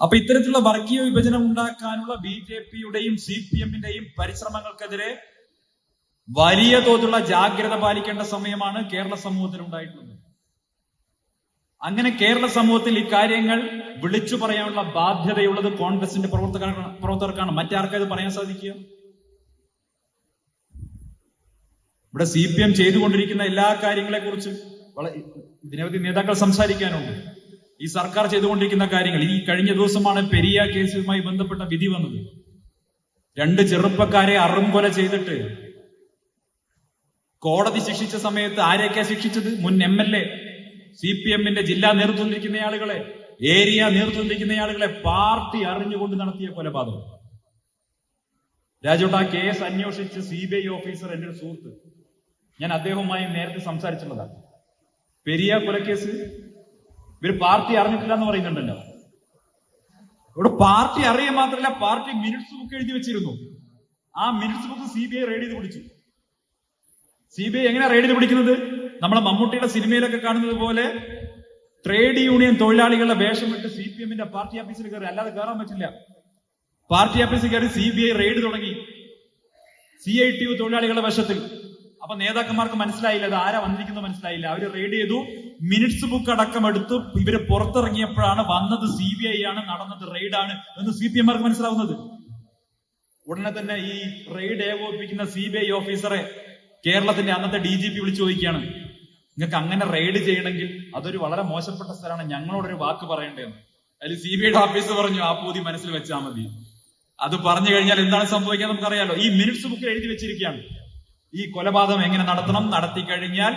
അപ്പൊ ഇത്തരത്തിലുള്ള വർഗീയ വിഭജനം ഉണ്ടാക്കാനുള്ള ബി ജെ പിയുടെയും സി പി എമ്മിന്റെയും പരിശ്രമങ്ങൾക്കെതിരെ വലിയ തോതിലുള്ള ജാഗ്രത പാലിക്കേണ്ട സമയമാണ് കേരള സമൂഹത്തിൽ ഉണ്ടായിട്ടുള്ളത് അങ്ങനെ കേരള സമൂഹത്തിൽ ഇക്കാര്യങ്ങൾ വിളിച്ചു പറയാനുള്ള ബാധ്യതയുള്ളത് കോൺഗ്രസിന്റെ പ്രവർത്തക പ്രവർത്തകർക്കാണ്. മറ്റാർക്കും ഇത് പറയാൻ സാധിക്കുക? ഇവിടെ സി പി എം ചെയ്തുകൊണ്ടിരിക്കുന്ന എല്ലാ കാര്യങ്ങളെ കുറിച്ച് നിരവധി നേതാക്കൾ സംസാരിക്കാനുണ്ട്. ഈ സർക്കാർ ചെയ്തുകൊണ്ടിരിക്കുന്ന കാര്യങ്ങൾ. ഈ കഴിഞ്ഞ ദിവസമാണ് പെരിയ കേസുമായി ബന്ധപ്പെട്ട വിധി വന്നത്. രണ്ട് ചെറുപ്പക്കാരെ അറുംകൊല ചെയ്തിട്ട് കോടതി ശിക്ഷിച്ച സമയത്ത് ആരെയൊക്കെയാ ശിക്ഷിച്ചത്? മുൻ M L A C P എമ്മിന്റെ ജില്ലാ നേതൃത്വം ഇരിക്കുന്ന ആളുകളെ ഏരിയ നേതൃത്വം ഇരിക്കുന്ന ആളുകളെ പാർട്ടി അറിഞ്ഞുകൊണ്ട് നടത്തിയ കൊലപാതകം. രാജോട്ട് ആ കേസ് അന്വേഷിച്ച് സി ബി ഐ ഓഫീസർ എന്റെ ഒരു സുഹൃത്ത്. ഞാൻ അദ്ദേഹവുമായി നേരത്തെ സംസാരിച്ചിട്ടുള്ളതാണ്. പെരിയ കൊലക്കേസ് ഇവർ പാർട്ടി അറിഞ്ഞിട്ടില്ല എന്ന് പറയുന്നുണ്ടല്ലോ. ഇവിടെ പാർട്ടി അറിയാൻ മാത്രമല്ല പാർട്ടി മിനിറ്റ്സ് ബുക്ക് എഴുതി വെച്ചിരുന്നു. ആ minutes book C B I raid ചെയ്ത് പിടിച്ചു. സി ബി ഐ എങ്ങനെ റെയ്ഡ് ചെയ്ത് പിടിക്കുന്നത്? നമ്മളെ മമ്മൂട്ടിയുടെ സിനിമയിലൊക്കെ കാണുന്നത് പോലെ ട്രേഡ് യൂണിയൻ തൊഴിലാളികളുടെ വേഷം വിട്ട് സി പി എമ്മിന്റെ പാർട്ടി ഓഫീസിൽ കയറി അല്ലാതെ കയറാൻ പറ്റില്ല. പാർട്ടി ഓഫീസിൽ കയറി സി ബി ഐ റെയ്ഡ് തുടങ്ങി. സി ഐ ടി യു തൊഴിലാളികളുടെ വശത്തിൽ അപ്പൊ നേതാക്കന്മാർക്ക് മനസ്സിലായില്ല അത് ആരാ വന്നിരിക്കുന്നത് മനസ്സിലായില്ല. അവർ റെയ്ഡ് ചെയ്തു മിനിറ്റ്സ് ബുക്ക് അടക്കം എടുത്ത് ഇവർ പുറത്തിറങ്ങിയപ്പോഴാണ് വന്നത് സി ബി ഐ ആണ് നടന്നത് റെയ്ഡാണ് എന്ന് സി പി എംമാർക്ക് മനസ്സിലാവുന്നത്. ഉടനെ തന്നെ ഈ റെയ്ഡ് ഏകോപിപ്പിക്കുന്ന സി ബി ഐ ഓഫീസറെ കേരളത്തിന്റെ അന്നത്തെ ഡി ജി പി വിളിച്ചു ചോദിക്കുകയാണ് നിങ്ങൾക്ക് അങ്ങനെ റെയ്ഡ് ചെയ്യണമെങ്കിൽ അതൊരു വളരെ മോശപ്പെട്ട സ്ഥലമാണ് ഞങ്ങളോടൊരു വാക്ക് പറയേണ്ടതെന്ന്. അതിൽ സി ബി ഐയുടെ ഓഫീസർ പറഞ്ഞു ആ പൂതി മനസ്സിൽ വെച്ചാൽ മതി. അത് പറഞ്ഞു കഴിഞ്ഞാൽ എന്താണ് സംഭവിക്കുക നമുക്കറിയാലോ? ഈ മിനിറ്റ്സ് ബുക്കിൽ എഴുതി വെച്ചിരിക്കുകയാണ്. ഈ കൊലപാതകം എങ്ങനെ നടത്തണം നടത്തി കഴിഞ്ഞാൽ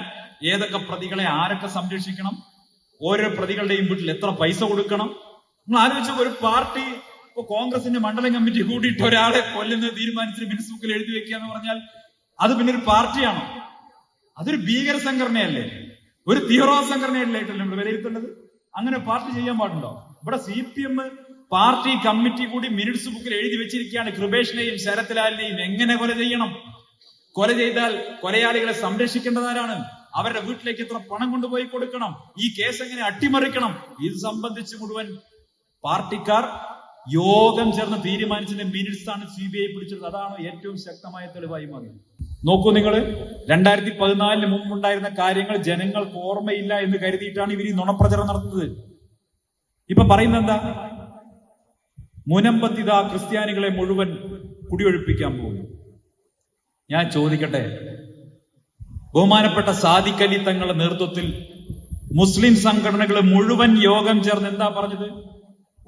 ഏതൊക്കെ പ്രതികളെ ആരൊക്കെ സംരക്ഷിക്കണം ഓരോ പ്രതികളുടെയും വീട്ടിൽ എത്ര പൈസ കൊടുക്കണം. നിങ്ങൾ ആലോചിച്ച ഒരു പാർട്ടി ഇപ്പൊ കോൺഗ്രസിന്റെ മണ്ഡലം കമ്മിറ്റി കൂടിയിട്ട് ഒരാളെ കൊല്ലുന്ന തീരുമാനിച്ചിട്ട് മിനിറ്റ്സ് ബുക്കിൽ എഴുതി വെക്കുക എന്ന് പറഞ്ഞാൽ അത് പിന്നെ ഒരു പാർട്ടിയാണോ? അതൊരു ഭീകര സംഘടനയല്ലേ? ഒരു തീവ്രവാദ സംഘടനയല്ലേ നമ്മൾ വിലയിരുത്തേണ്ടത്? അങ്ങനെ പാർട്ടി ചെയ്യാൻ പാടുണ്ടോ? ഇവിടെ C P M party committee കൂടി മിനിറ്റ്സ് ബുക്കിൽ എഴുതി വെച്ചിരിക്കുകയാണ് കൃപേഷിനെയും ശരത്ലാലിനെയും. എങ്ങനെ കൊല ചെയ്യണം? കൊല ചെയ്താൽ കൊലയാളികളെ സംരക്ഷിക്കേണ്ടതാരാണ്? അവരുടെ വീട്ടിലേക്ക് എത്ര പണം കൊണ്ടുപോയി കൊടുക്കണം? ഈ കേസ് എങ്ങനെ അട്ടിമറിക്കണം? ഇത് സംബന്ധിച്ച് മുഴുവൻ പാർട്ടിക്കാർ യോഗം ചേർന്ന് തീരുമാനിച്ചതിന്റെ മിനിറ്റ്സ് ആണ് സി ബി ഐ പിടിച്ചത് അതാണ് ഏറ്റവും ശക്തമായ തെളിവായി മാറിയത് നോക്കൂ നിങ്ങൾ രണ്ടായിരത്തി പതിനാലിന് മുമ്പുണ്ടായിരുന്ന കാര്യങ്ങൾ ജനങ്ങൾക്ക് ഓർമ്മയില്ല എന്ന് കരുതിയിട്ടാണ് ഇവർ ഈ നുണപ്രചരണം നടത്തുന്നത്. ഇപ്പൊ പറയുന്നത് എന്താ? മുനമ്പത്തിത ക്രിസ്ത്യാനികളെ മുഴുവൻ കുടിയൊഴിപ്പിക്കാൻ പോകുന്നു. ഞാൻ ചോദിക്കട്ടെ? ബഹുമാനപ്പെട്ട സാദിഖലി തങ്ങളുടെ നേതൃത്വത്തിൽ മുസ്ലിം സംഘടനകൾ മുഴുവൻ യോഗം ചേർന്ന് എന്താ പറഞ്ഞത്?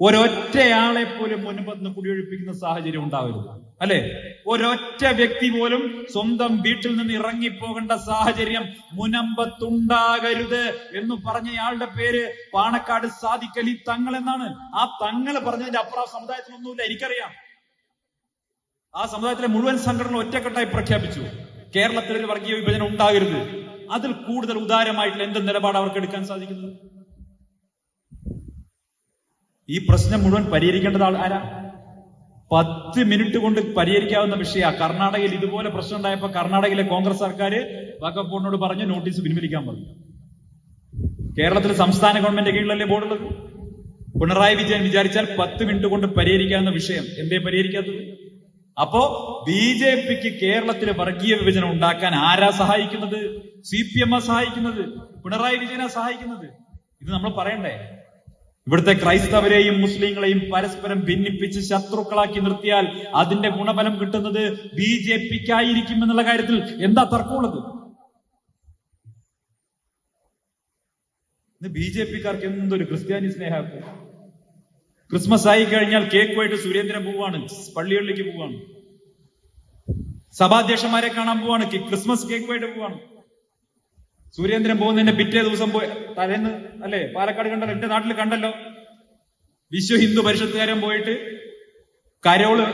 ഒരൊറ്റയാളെ പോലും മുൻപത്ത് കുടിയൊഴിപ്പിക്കുന്ന സാഹചര്യം ഉണ്ടാവരുത്. അല്ലെ? ഒരൊറ്റ വ്യക്തി പോലും സ്വന്തം വീട്ടിൽ നിന്ന് ഇറങ്ങിപ്പോകേണ്ട സാഹചര്യം മുനമ്പത്തുണ്ടാകരുത് എന്ന് പറഞ്ഞയാളുടെ പേര് പാണക്കാട് സാധിക്കലി തങ്ങൾ എന്നാണ് ആ തങ്ങൾ പറഞ്ഞതിന്റെ അപ്പുറം സമുദായത്തിനൊന്നുമില്ല. എനിക്കറിയാം. ആ സമുദായത്തിലെ മുഴുവൻ സംഘടന ഒറ്റക്കെട്ടായി പ്രഖ്യാപിച്ചു. കേരളത്തിൽ ഒരു വർഗീയ വിഭജനം ഉണ്ടാകരുത്. അതിൽ കൂടുതൽ ഉദാരമായിട്ടുള്ള എന്ത് നിലപാട് അവർക്ക് എടുക്കാൻ സാധിക്കുന്നത് ഈ പ്രശ്നം മുഴുവൻ പരിഹരിക്കേണ്ടത് ആരാ? പത്ത് മിനിറ്റ് കൊണ്ട് പരിഹരിക്കാവുന്ന വിഷയ. കർണാടകയിൽ ഇതുപോലെ പ്രശ്നം ഉണ്ടായപ്പോൾ കർണാടകയിലെ കോൺഗ്രസ് സർക്കാർ വകുപ്പ് ബോർഡിനോട് പറഞ്ഞു നോട്ടീസ് പിൻവലിക്കാൻ പറഞ്ഞു. കേരളത്തിലെ സംസ്ഥാന ഗവൺമെന്റ് കീഴിലല്ലേ ബോർഡുള്ളത്? പിണറായി വിജയൻ വിചാരിച്ചാൽ പത്ത് മിനിറ്റ് കൊണ്ട് പരിഹരിക്കാവുന്ന വിഷയം. എന്തേ പരിഹരിക്കാത്തത്? അപ്പോ ബി ജെ പിക്ക് കേരളത്തിലെ വർഗീയ വിഭജനം ഉണ്ടാക്കാൻ ആരാ സഹായിക്കുന്നത്? സി പി എം സഹായിക്കുന്നത്? പിണറായി വിജയനാ സഹായിക്കുന്നത്? ഇത് നമ്മൾ പറയണ്ടേ? ഇവിടുത്തെ ക്രൈസ്തവരെയും മുസ്ലിങ്ങളെയും പരസ്പരം ഭിന്നിപ്പിച്ച് ശത്രുക്കളാക്കി നിർത്തിയാൽ അതിന്റെ ഗുണഫലം കിട്ടുന്നത് ബി ജെ പിക്കായിരിക്കും എന്നുള്ള കാര്യത്തിൽ എന്താ തർക്കമുള്ളത്? ബി ജെ പിക്കാർക്ക് എന്തൊരു ക്രിസ്ത്യാനി സ്നേഹം ക്രിസ്മസ് ആയി കഴിഞ്ഞാൽ കേക്കുമായിട്ട് സുരേന്ദ്രൻ പോവാണ്. പള്ളികളിലേക്ക് പോവാണ്. സഭാധ്യക്ഷന്മാരെ കാണാൻ പോവാണ്. ക്രിസ്മസ് കേക്കുമായിട്ട് പോവാണ്. സൂര്യേന്ദ്രൻ പോകുന്നതിന്റെ പിറ്റേ ദിവസം പോയി തലേന്ന് അല്ലെ പാലക്കാട് കണ്ടല്ലോ എന്റെ നാട്ടിൽ കണ്ടല്ലോ. വിശ്വ ഹിന്ദു പരിഷത്തുകാരൻ പോയിട്ട് കരോൾ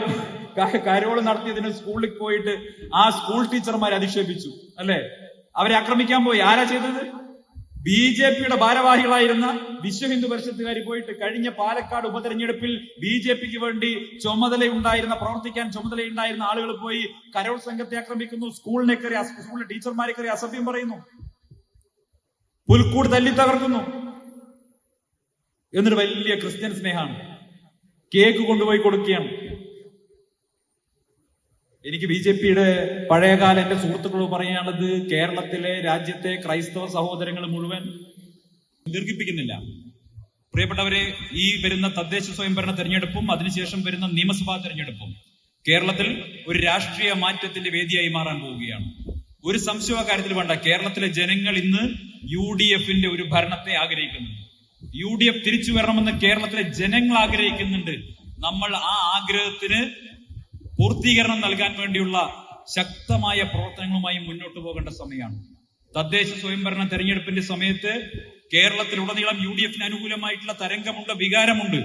കരോൾ നടത്തിയതിന് സ്കൂളിൽ പോയിട്ട് ആ സ്കൂൾ ടീച്ചർമാരെ അധിക്ഷേപിച്ചു. അല്ലെ? അവരെ ആക്രമിക്കാൻ പോയി. ആരാ ചെയ്തത്? ബി ജെ പിയുടെ ഭാരവാഹികളായിരുന്ന വിശ്വ ഹിന്ദു പരിഷത്തുകാരി പോയിട്ട് കഴിഞ്ഞ പാലക്കാട് ഉപതെരഞ്ഞെടുപ്പിൽ ബി ജെ പിക്ക് വേണ്ടി ചുമതലയുണ്ടായിരുന്ന പ്രവർത്തിക്കാൻ ചുമതലയുണ്ടായിരുന്ന ആളുകൾ പോയി കരോൾ സംഘത്തെ ആക്രമിക്കുന്നു. സ്കൂളിനെ കയറി സ്കൂളിലെ ടീച്ചർമാരെ കയറി അസഭ്യം പറയുന്നു. പുൽക്കൂട് തല്ലി തകർക്കുന്നു. എന്നൊരു വലിയ ക്രിസ്ത്യൻ സ്നേഹമാണ്. കേക്ക് കൊണ്ടുപോയി കൊടുക്കുകയാണ്. എനിക്ക് ബി ജെ പിയുടെ പഴയകാല എന്റെ സുഹൃത്തുക്കളോട് പറയാനുള്ളത് കേരളത്തിലെ രാജ്യത്തെ ക്രൈസ്തവ സഹോദരങ്ങൾ മുഴുവൻ ദീർഘിപ്പിക്കുന്നില്ല. പ്രിയപ്പെട്ടവരെ ഈ വരുന്ന തദ്ദേശ സ്വയംഭരണ തെരഞ്ഞെടുപ്പും അതിനുശേഷം വരുന്ന നിയമസഭാ തെരഞ്ഞെടുപ്പും കേരളത്തിൽ ഒരു രാഷ്ട്രീയ മാറ്റത്തിന്റെ വേദിയായി മാറാൻ പോവുകയാണ്. ഒരു സംശയ കാര്യത്തിൽ വേണ്ട. കേരളത്തിലെ ജനങ്ങൾ ഇന്ന് യു ഡി എഫിന്റെ ഒരു ഭരണത്തെ ആഗ്രഹിക്കുന്നു യു ഡി എഫ് തിരിച്ചു വരണമെന്ന് കേരളത്തിലെ ജനങ്ങൾ ആഗ്രഹിക്കുന്നുണ്ട്. നമ്മൾ ആ ആഗ്രഹത്തിന് പൂർത്തീകരണം നൽകാൻ വേണ്ടിയുള്ള ശക്തമായ പ്രവർത്തനങ്ങളുമായി മുന്നോട്ട് പോകേണ്ട സമയമാണ്. തദ്ദേശ സ്വയംഭരണ തെരഞ്ഞെടുപ്പിന്റെ സമയത്ത് കേരളത്തിലുടനീളം യു ഡി എഫിന് അനുകൂലമായിട്ടുള്ള തരംഗമുണ്ട് വികാരമുണ്ട്.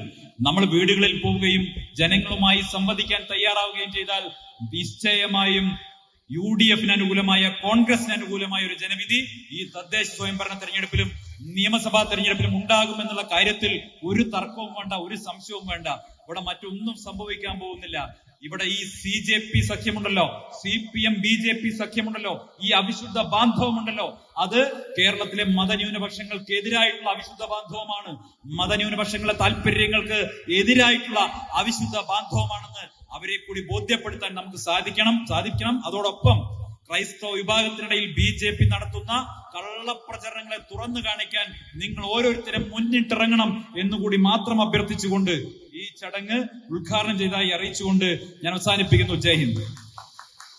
നമ്മൾ വീടുകളിൽ പോവുകയും ജനങ്ങളുമായി സംവദിക്കാൻ തയ്യാറാവുകയും ചെയ്താൽ നിശ്ചയമായും യു ഡി എഫിന് അനുകൂലമായ കോൺഗ്രസിന് അനുകൂലമായ ഒരു ജനവിധി ഈ തദ്ദേശ സ്വയംഭരണ തെരഞ്ഞെടുപ്പിലും നിയമസഭാ തെരഞ്ഞെടുപ്പിലും ഉണ്ടാകുമെന്നുള്ള കാര്യത്തിൽ ഒരു തർക്കവും വേണ്ട ഒരു സംശയവും വേണ്ട. ഇവിടെ മറ്റൊന്നും സംഭവിക്കാൻ പോകുന്നില്ല. ഇവിടെ ഈ C J P സഖ്യമുണ്ടല്ലോ C P M B J P സഖ്യമുണ്ടല്ലോ ഈ അവിശുദ്ധ ബാന്ധവമുണ്ടല്ലോ. അത് കേരളത്തിലെ മതന്യൂനപക്ഷങ്ങൾക്ക് എതിരായിട്ടുള്ള അവിശുദ്ധ ബാന്ധവമാണ്. മതന്യൂനപക്ഷങ്ങളെ താല്പര്യങ്ങൾക്ക് എതിരായിട്ടുള്ള അവിശുദ്ധ ബാന്ധവമാണെന്ന് അവരെ കൂടി ബോധ്യപ്പെടുത്താൻ നമുക്ക് സാധിക്കണം സാധിക്കണം. അതോടൊപ്പം ക്രൈസ്തവ വിഭാഗത്തിനിടയിൽ ബി ജെ പി നടത്തുന്ന കള്ളപ്രചരണങ്ങളെ തുറന്നു കാണിക്കാൻ നിങ്ങൾ ഓരോരുത്തരും മുന്നിട്ടിറങ്ങണം എന്നുകൂടി മാത്രം അഭ്യർത്ഥിച്ചുകൊണ്ട് ഈ ചടങ്ങ് ഉദ്ഘാടനം ചെയ്തതായി അറിയിച്ചുകൊണ്ട് ഞാൻ അവസാനിപ്പിക്കുന്നു. ജയ് ഹിന്ദ്.